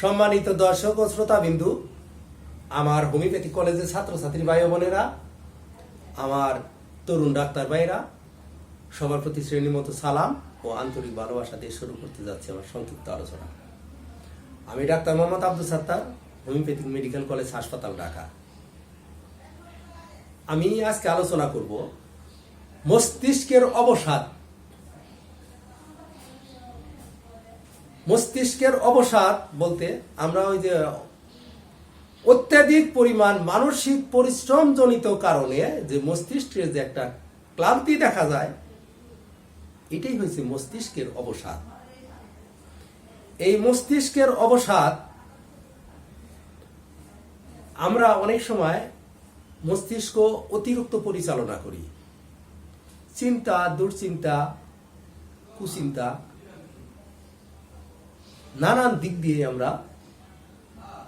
সম্মানিত দর্শক ও শ্রোতা বিন্দু আমার হোমিওপ্যাথি কলেজের ছাত্রছাত্রী ভাই বোনেরা, আমার তরুণ ডাক্তার ভাইরা সবার প্রতি শ্রেণির মতো সালাম ও আন্তরিক ভালোবাসা দিয়ে শুরু করতে যাচ্ছে আমার সংক্ষিপ্ত আলোচনা। আমি doctor Mohammad Abdul Sattar, homeopathic medical college, হাসপাতাল, ঢাকা। আমি আজকে আলোচনা করব মস্তিষ্কের অবসাদ মস্তিষ্কের অবসাদ বলতে আমরা ওই যে অত্যাধিক পরিমাণ মানসিক পরিশ্রম জনিত কারণে যে মস্তিষ্কের যে একটা ক্লান্তি দেখা যায়, এটাই হয়েছে মস্তিষ্কের অবসাদ। এই মস্তিষ্কের অবসাদ আমরা অনেক সময় মস্তিষ্ক অতিরিক্ত পরিচালনা করি। চিন্তা, দুশ্চিন্তা, কুচিন্তা নানান দিক দিয়ে আমরা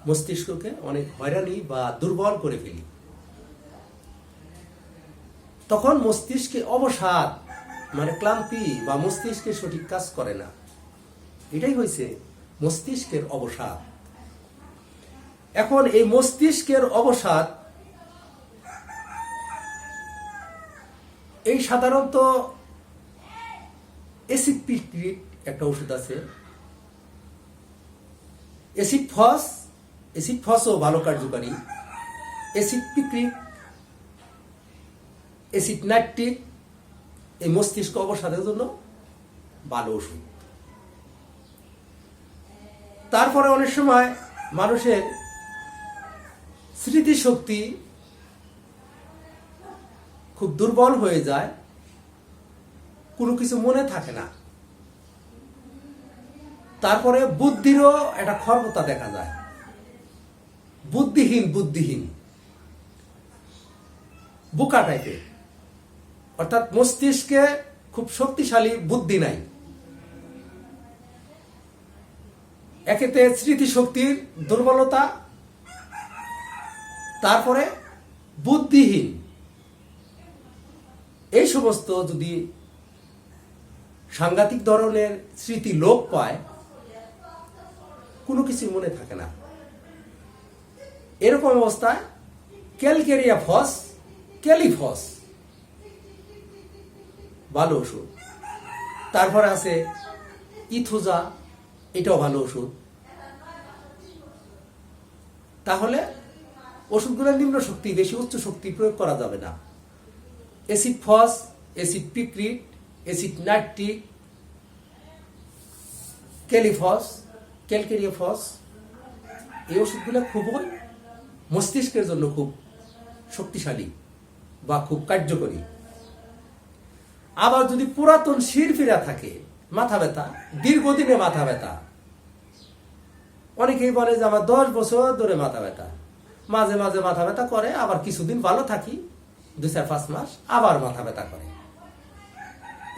মস্তিষ্ককে অনেক হয়রানি বা দুর্বল করে ফেলি। তখন মস্তিষ্কে অবসাদ মানে ক্লান্তি বা মস্তিষ্কে সঠিক কাজ করে না। এটাই হয়েছে মস্তিষ্কের অবসাদ। এখন এই মস্তিষ্কের অবসাদ, এই সাধারণত এসিড একটা ওষুধ আছে অ্যাসিড ফস, অ্যাসিড ফসও ভালো কার্যকারী। অ্যাসিড পিক্রিক অ্যাসিড নাইট্রিক, এই মস্তিষ্ক অবসাদের জন্য ভালো ওষুধ। তারপরে অনেক সময় মানুষের স্মৃতিশক্তি খুব দুর্বল হয়ে যায়, কোনো কিছু মনে থাকে না। তারপরে বুদ্ধিরও একটা খর্বতা দেখা যায়। বুদ্ধিহীন বুদ্ধিহীন। বোকা টাইপের অর্থাৎ মস্তিষ্কে খুব শক্তিশালী বুদ্ধি নাই। একেতে স্মৃতিশক্তির দুর্বলতা, তারপরে বুদ্ধিহীন। এই সমস্ত যদি সাংঘাতিক ধরনের স্মৃতি লোপ পায় কোনো কিছু মনে থাকে না। এরকম অবস্থায় ক্যালকেরিয়া ফস, ক্যালিফস। ভালো ওষুধ। তারপরে আছে ইথোজা, এটাও ভালো ওষুধ। তাহলে ওষুধগুলো নিম্ন শক্তি, বেশি উচ্চ শক্তি প্রয়োগ করা যাবে না। Acid phos, acid picric, acid nitric, kali phos calcarea phos, এই ওষুধগুলো খুবই মস্তিষ্কের জন্য খুব শক্তিশালী বা খুব কার্যকরী। আবার যদি পুরাতন শির ফিরা থাকে, মাথা ব্যথা, দীর্ঘদিনে মাথা ব্যথা, অনেকেই বলে যে আমার দশ বছর ধরে মাথা ব্যথা। মাঝে মাঝে মাথা ব্যথা করে, আবার কিছুদিন ভালো থাকি দু চার পাঁচ মাস, আবার মাথা ব্যথা করে।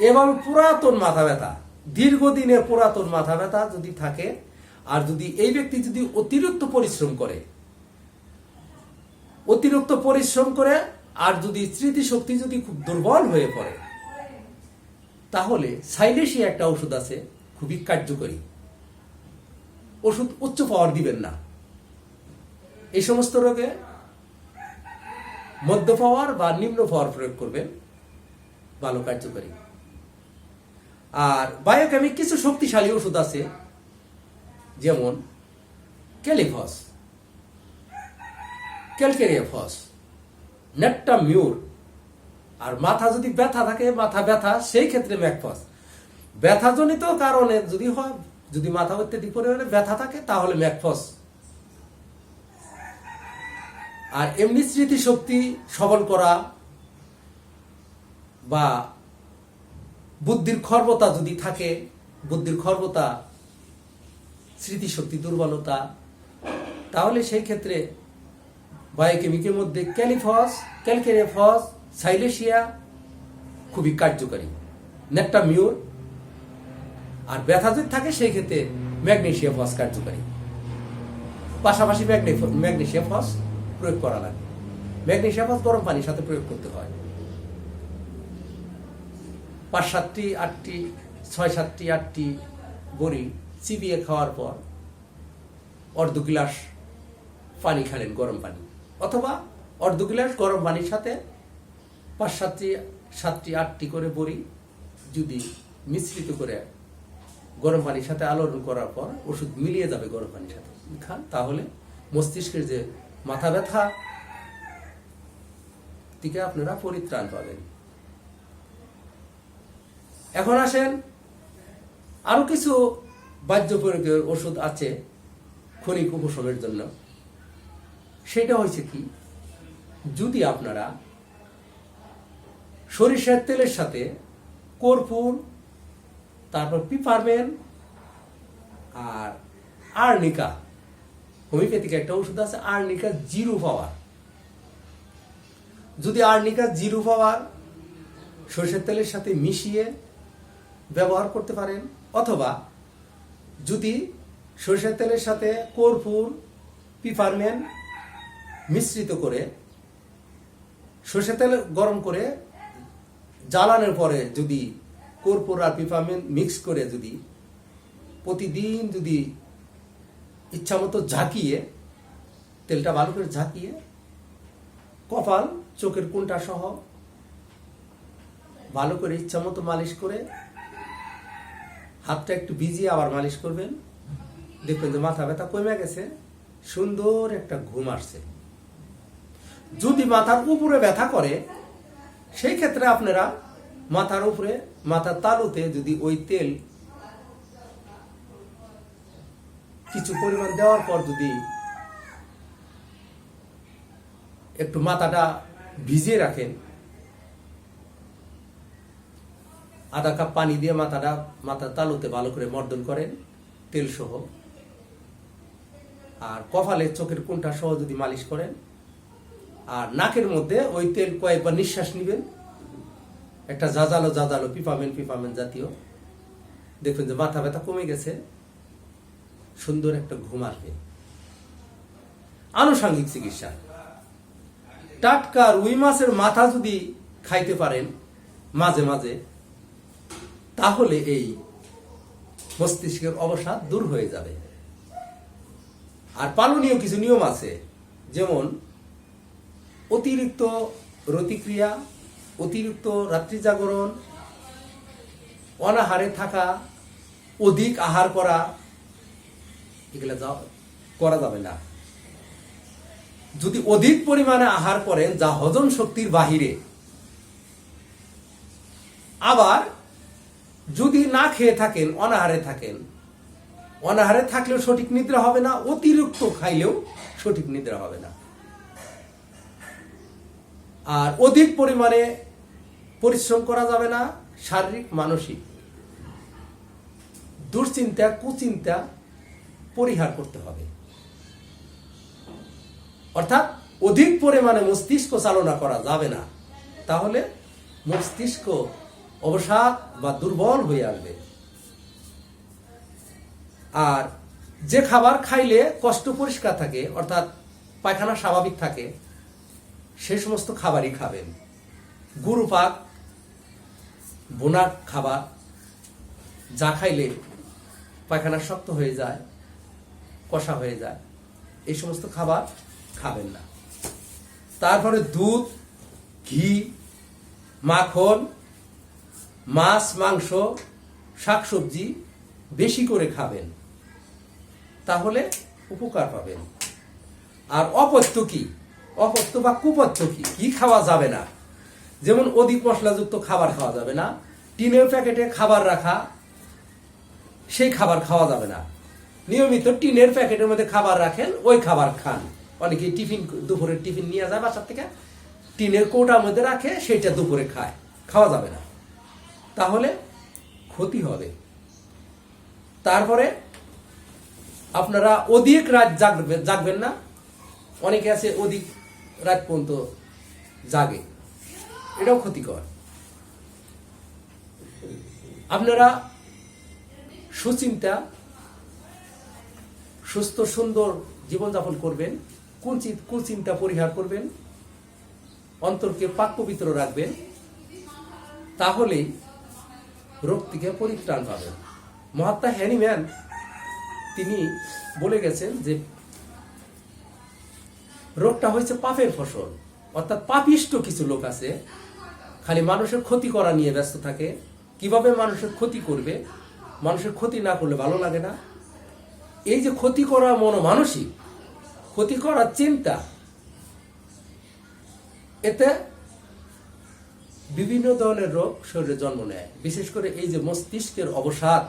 এবং পুরাতন মাথা ব্যথা দীর্ঘদিনের পুরাতন মাথা ব্যথা যদি থাকে আর যদি এই ব্যক্তি যদি অতিরিক্ত পরিশ্রম করে, অতিরিক্ত পরিশ্রম করে আর যদি স্মৃতিশক্তি যদি খুব দুর্বল হয়ে পড়ে, তাহলে সাইলেশিয়া একটা ওষুধ আছে, খুবই কার্যকরী। ওষুধ উচ্চ পাওয়ার দিবেন না। এই সমস্ত রোগে মধ্য পাওয়ার বা নিম্ন পাওয়ার প্রয়োগ করবেন, ভালো কার্যকরী। আর বায়োকেমিক কিছু শক্তিশালী ওষুধ আছে যেমন ক্যালিফস ক্যালকেরিয়া ফস নেপটা মিউর আর মাথা যদি ব্যথা থাকে, মাথা ব্যথা, সেই ক্ষেত্রে ম্যাকফস। ব্যথাজনিত কারণে যদি হয়, যদি মাথা অত্যাধিক পরিমাণে ব্যথা থাকে, তাহলে ম্যাকফস। আর এমনি স্মৃতিশক্তি সবল করা বা বুদ্ধির খর্বতা যদি থাকে, বুদ্ধির খর্বতা স্মৃতিশক্তি, দুর্বলতা, তাহলে সেই ক্ষেত্রে বায়োকেমিকের মধ্যে ক্যালিফস ক্যালকেরিয়াফস সাইলেশিয়া খুবই কার্যকারী। নেটটা মিউর আর ব্যথা যদি থাকে সেই ক্ষেত্রে ম্যাগনেশিয়া ফস কার্যকারী। পাশাপাশি ম্যাগনেশিয়া ফস প্রয়োগ করা লাগে। ম্যাগনেশিয়া ফস গরম পানির সাথে প্রয়োগ করতে হয়। পাঁচ সাতটি, আটটি, ছয় সাতটি, আটটি বড়ি চিবিয়ে খাওয়ার পর অর্ধ গিলাস পানি খেলেন, গরম পানি। অথবা অর্ধ গিলাস গরম পানির সাথে পাঁচ সাতটি সাতটি, আটটি করে বড়ি যদি মিশ্রিত করে গরম পানির সাথে আলোড়ন করার পর ওষুধ মিলিয়ে যাবে গরম পানির সাথে। খান, তাহলে মস্তিষ্কের যে মাথা ব্যথা থেকে আপনারা পরিত্রাণ পাবেন। এখন আসেন আরও কিছু বাহ্য প্রয়োগের ওষুধ আছে ক্ষণিক উপশমের জন্য। সেটা হয়েছে কি? যদি আপনারা সরিষার তেলের সাথে কর্পূর তারপর পিপারমেন আর আর্নিকা হোমিওপ্যাথিক একটা ওষুধ আছে, আর্নিকা জিরো পাওয়ার। যদি আর্নিকা জিরো পাওয়ার সরষের তেলের সাথে মিশিয়ে ব্যবহার করতে পারেন, অথবা যদি সরষের তেলের সাথে কর্পূর পিপারমেন মিশ্রিত করে, সরষের তেল গরম করে জ্বালানোর পরে যদি কর্পূর আর পিপারমেন মিক্স করে যদি প্রতিদিন যদি ইচ্ছামতো ঝাঁকিয়ে, তেলটা ভালো করে ঝাঁকিয়ে কপাল, চোখের কোনটা সহ ভালো করে ইচ্ছা মতো মালিশ করে হাতটা একটু ভিজিয়ে আবার মালিশ করবেন। দেখবেন যে মাথা ব্যথা কমে গেছে। সুন্দর একটা ঘুম আসছে। যদি মাথার উপরে ব্যথা করে, সেই ক্ষেত্রে আপনারা মাথার উপরে, মাথার তালুতে যদি ওই তেল কিছু পরিমাণ দেওয়ার পর যদি একটু মাথাটা ভিজিয়ে রাখেন আধা কাপ পানি দিয়ে মাথাটা মাথার তালুতে ভালো করে মর্দন করেন তেল সহ আর কপালে চোখের কোনটা সহ যদি মালিশ করেন, আর নাকের মধ্যে ওই তেল কয়েকবার নিঃশ্বাস নেবেন। একটা জাজালো জাজালো পিপামেন পিপামেন জাতীয়। দেখবেন যে মাথা ব্যথা কমে গেছে। সুন্দর একটা ঘুম আসবে। আনুষাঙ্গিক চিকিৎসা। টাটকা রুই মাছের মাথা যদি খাইতে পারেন, মাঝে মাঝে তাহলে এই মস্তিষ্কের অবসাদ দূর হয়ে যাবে। আর পালনীয় কিছু নিয়ম আছে, যেমন অতিরিক্ত রতিক্রিয়া, অতিরিক্ত রাত্রি জাগরণ, অনাহারে থাকা, অধিক আহার করা, এগুলো করা যাবে না। যদি অধিক পরিমাণে আহার করেন, যা হজম শক্তির বাহিরে, আবার যদি না খেয়ে থাকেন, অনাহারে থাকেন। অনাহারে থাকলেও সঠিক নিদ্রা হবে না, অতিরিক্ত খাইলেও সঠিক নিদ্রা হবে না। আর অধিক পরিমাণে পরিশ্রম করা যাবে না, শারীরিক, মানসিক। দুশ্চিন্তা, কুচিন্তা পরিহার করতে হবে। অর্থাৎ অধিক পরিমাণে মস্তিষ্ক চালনা করা যাবে না, তাহলে মস্তিষ্ক অবসাদ বা দুর্বল হয়ে আসবে। আর যে খাবার খাইলে কষ্ট পরিষ্কার থাকে, অর্থাৎ পায়খানা স্বাভাবিক থাকে, সে সমস্ত খাবারই খাবেন। গুরু পাক বোনা খাবার, যা খাইলে পায়খানা শক্ত হয়ে যায়, কষা হয়ে যায়, এই সমস্ত খাবার খাবেন না। তারপরে দুধ, ঘি, মাখন মাছ, মাংস, শাকসবজি বেশি করে খাবেন। তাহলে উপকার পাবেন। আর অপত্য কি? অপত্য বা কুপত্য কি? কি খাওয়া যাবে না? যেমন অধিক মশলাযুক্ত খাবার খাওয়া যাবে না। টিনের প্যাকেটে খাবার রাখা, সেই খাবার খাওয়া যাবে না। নিয়মিত টিনের প্যাকেটের মধ্যে খাবার রাখেন, ওই খাবার খান। অনেকে টিফিন, দুপুরের টিফিন নিয়ে যায় বাসার থেকে। টিনের কৌটার মধ্যে রাখে, সেইটা দুপুরে খায়। খাওয়া যাবে না। তাহলে ক্ষতি হবে। তারপরে আপনারা অধিক রাত জাগবেন জাগবেন না। অনেকে আছে অধিক রাত পর্যন্ত জাগে। এটাও ক্ষতিকর। আপনারা সুচিন্তা, সুস্থ, সুন্দর জীবনযাপন করবেন। কুচিত কুচিন্তা পরিহার করবেন। অন্তরকে পাক পবিত্র রাখবেন। তাহলেই রোগ থেকে পরিত্রাণ পাবেন। মহাত্মা হ্যানিম্যান তিনি বলে গেছেন যে, রোগটা হয়েছে পাপের ফসল। অর্থাৎ পাপিষ্ট কিছু লোক আছে, খালি মানুষের ক্ষতি করা নিয়ে ব্যস্ত থাকে। কীভাবে মানুষের ক্ষতি করবে? মানুষের ক্ষতি না করলে ভালো লাগে না। এই যে ক্ষতি করা মনোমানসিক, ক্ষতি করার চিন্তা, এতে বিভিন্ন ধরনের রোগ শরীরে জন্ম নেয়। বিশেষ করে এই যে মস্তিষ্কের অবসাদ